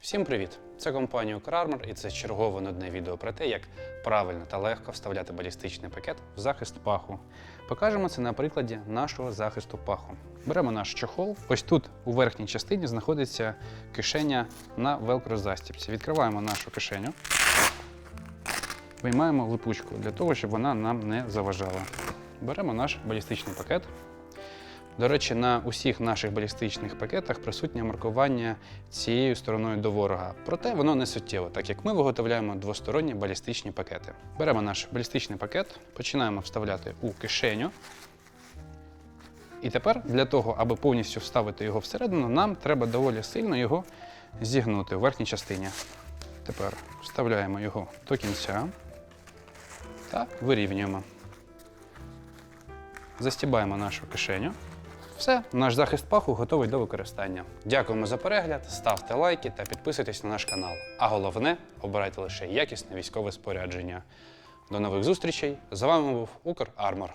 Всім привіт! Це компанія UkrArmor і це чергове нудне відео про те, як правильно та легко вставляти балістичний пакет в захист паху. Покажемо це на прикладі нашого захисту паху. Беремо наш чохол. Ось тут у верхній частині знаходиться кишеня на велкро застібці. Відкриваємо нашу кишеню, виймаємо липучку для того, щоб вона нам не заважала. Беремо наш балістичний пакет. До речі, на усіх наших балістичних пакетах присутнє маркування цією стороною до ворога. Проте воно не суттєво, так як ми виготовляємо двосторонні балістичні пакети. Беремо наш балістичний пакет, починаємо вставляти у кишеню. І тепер для того, аби повністю вставити його всередину, нам треба доволі сильно його зігнути в верхній частині. Тепер вставляємо його до кінця та вирівнюємо. Застібаємо нашу кишеню. Все, наш захист паху готовий до використання. Дякуємо за перегляд, ставте лайки та підписуйтесь на наш канал. А головне, обирайте лише якісне військове спорядження. До нових зустрічей! З вами був Укр Армор.